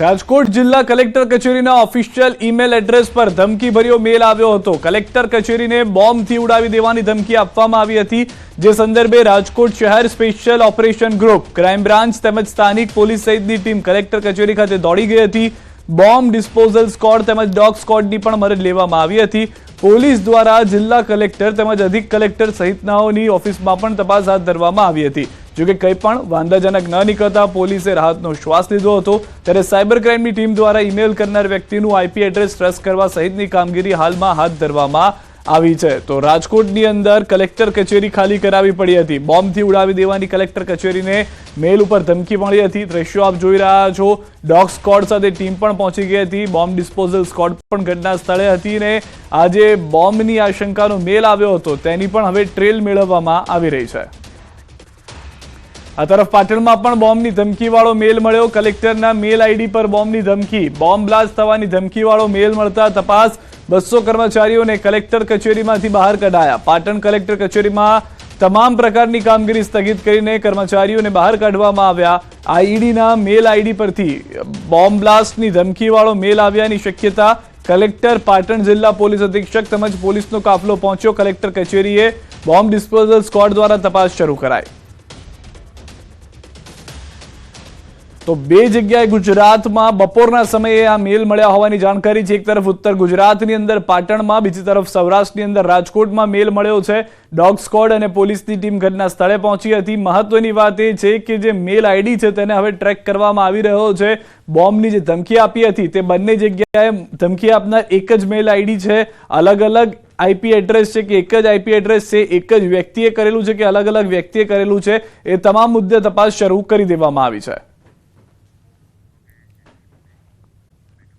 રાજકોટ જિલ્લા કલેક્ટર કચેરીના official email address પર ધમકીભર્યો મેલ આવ્યો હતો. કલેક્ટર કચેરીને બોમ્બથી ઉડાવી દેવાની ધમકી આપવામાં આવી હતી, જે સંદર્ભે રાજકોટ શહેર special operation group crime branch તેમજ સ્થાનિક પોલીસ સહિતની ટીમ કલેક્ટર કચેરી ખાતે દોડી ગઈ હતી. બોમ્બ ડિસ્પોઝલ સ્કોડ તેમજ ડોગ સ્કોડની પણ મદદ લેવામાં આવી હતી. પોલીસ દ્વારા જિલ્લા કલેક્ટર તેમજ અધિક કલેક્ટર સહિતનાઓની ઓફિસમાં પણ તપાસ હાથ ધરવામાં આવી હતી. જોકે કંઈ પણ વાંધાજનક ન નીકળતા પોલીસે રાહતનો શ્વાસ લીધો હતો. ત્યારે સાયબર ક્રાઇમની ટીમ દ્વારા ઈમેલ કરનાર વ્યક્તિનું આઈપી એડ્રેસ ટ્રેસ કરવા સહિતની કામગીરી હાલમાં હાથ ધરવામાં આવી છે. તો રાજકોટની અંદર કલેક્ટર કચેરી ખાલી કરાવી પડી હતી. બોમ્બથી ઉડાવી દેવાની કલેક્ટર કચેરીને મેલ ઉપર ધમકી મળી હતી. દ્રશ્યો આપ જોઈ રહ્યા છો. ડોગ સ્કોડ સાથે ટીમ પણ પહોંચી ગઈ હતી. બોમ્બ ડિસ્પોઝલ સ્કોડ પણ ઘટના સ્થળે હતી ને આજે બોમ્બની આશંકાનો મેલ આવ્યો હતો. તેની પણ હવે ટ્રેલ મેળવવામાં આવી રહી છે. આ તરફ પાટણમાં પણ બોમ્બની ધમકીવાળો મેલ મળ્યો. કલેક્ટરના મેલ આઈડી પર બોમ્બની ધમકી. બોમ્બ બ્લાસ્ટ થવાની ધમકીવાળો મેલ મળતા તપાસ બસો કર્મચારીઓને કલેક્ટર કચેરીમાંથી બહાર કઢાયા. પાટણ કલેક્ટર કચેરીમાં તમામ પ્રકારની કામગીરી સ્થગિત કરીને કર્મચારીઓને બહાર કાઢવામાં આવ્યા. આઈડીના મેલ આઈડી પરથી બોમ્બ બ્લાસ્ટની ધમકીવાળો મેલ આવ્યાની શક્યતા કલેક્ટર, પાટણ જિલ્લા પોલીસ અધિક્ષક તેમજ પોલીસનો કાફલો પહોંચ્યો. કલેક્ટર કચેરીએ બોમ્બ ડિસ્પોઝલ સ્કોડ દ્વારા તપાસ શરૂ કરાઈ. તો બે જગ્યાએ ગુજરાતમાં બપોરના સમયે આ મેલ મળ્યા હોવાની જાણકારી છે. એક તરફ ઉત્તર ગુજરાતની અંદર પાટણમાં, બીજી તરફ સૌરાષ્ટ્રની અંદર રાજકોટમાં મેલ મળ્યો છે. ડોગ સ્કોડ અને પોલીસની ટીમ ઘટના સ્થળે પહોંચી હતી. મહત્વની વાત એ છે કે જે મેલ આઈડી છે તેને હવે ટ્રેક કરવામાં આવી રહ્યો છે. બોમ્બની જે ધમકી આપી હતી તે બંને જગ્યાએ ધમકી આપનાર એક જ મેલ આઈડી છે. અલગ અલગ આઈપી એડ્રેસ છે કે એક જ આઈપી એડ્રેસ છે, એક જ વ્યક્તિએ કરેલું છે કે અલગ અલગ વ્યક્તિએ કરેલું છે, એ તમામ મુદ્દે તપાસ શરૂ કરી દેવામાં આવી છે.